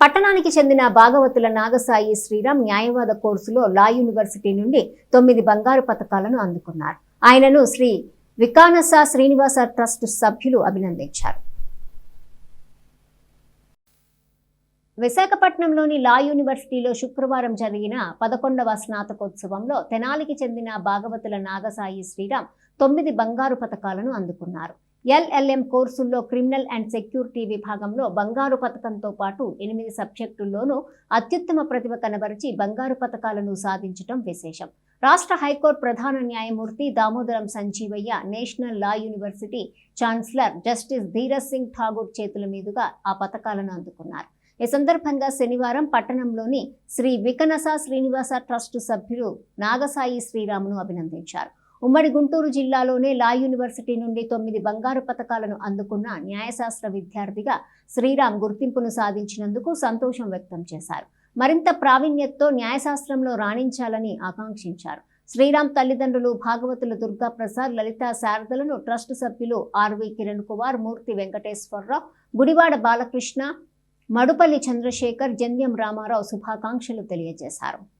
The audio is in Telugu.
పట్టణానికి చెందిన భాగవతుల నాగసాయి శ్రీరామ్ న్యాయవాద కోర్సులో లా యూనివర్సిటీ నుండి తొమ్మిది బంగారు పథకాలను అందుకున్నారు. ఆయనను శ్రీ వికానస శ్రీనివాస ట్రస్ట్ సభ్యులు అభినందించారు. విశాఖపట్నంలోని లా యూనివర్సిటీలో శుక్రవారం జరిగిన పదకొండవ స్నాతకోత్సవంలో తెనాలికి చెందిన భాగవతుల నాగసాయి శ్రీరామ్ తొమ్మిది బంగారు పథకాలను అందుకున్నారు. ఎల్ఎల్ఎం కోర్సుల్లో క్రిమినల్ అండ్ సెక్యూరిటీ విభాగంలో బంగారు పథకంతో పాటు ఎనిమిది సబ్జెక్టుల్లోనూ అత్యుత్తమ ప్రతిభ కనబరిచి బంగారు పథకాలను సాధించడం విశేషం. రాష్ట్ర హైకోర్టు ప్రధాన న్యాయమూర్తి Damodaram Sanjivayya national law university chancellor justice Dheeraj Singh Thakur చేతుల మీదుగా ఆ పథకాలను అందుకున్నారు. ఈ సందర్భంగా శనివారం పట్టణంలోని శ్రీ వికనస శ్రీనివాస ట్రస్ట్ సభ్యులు నాగసాయి శ్రీరామును అభినందించారు. ఉమ్మడి గుంటూరు జిల్లాలోనే లా యూనివర్సిటీ నుండి తొమ్మిది బంగారు పథకాలను అందుకున్న న్యాయశాస్త్ర విద్యార్థిగా శ్రీరామ్ గుర్తింపును సాధించినందుకు సంతోషం వ్యక్తం చేశారు. మరింత ప్రావీణ్యతతో న్యాయశాస్త్రంలో రాణించాలని ఆకాంక్షించారు. శ్రీరామ్ తల్లిదండ్రులు భాగవతుల దుర్గా ప్రసాద్ లలిత శారదలను ట్రస్ట్ సభ్యులు ఆర్వి కిరణ్ కుమార్ మూర్తి వెంకటేశ్వరరావు గుడివాడ బాలకృష్ణ మడుపల్లి చంద్రశేఖర్ జంధ్యం రామారావు శుభాకాంక్షలు తెలియజేశారు.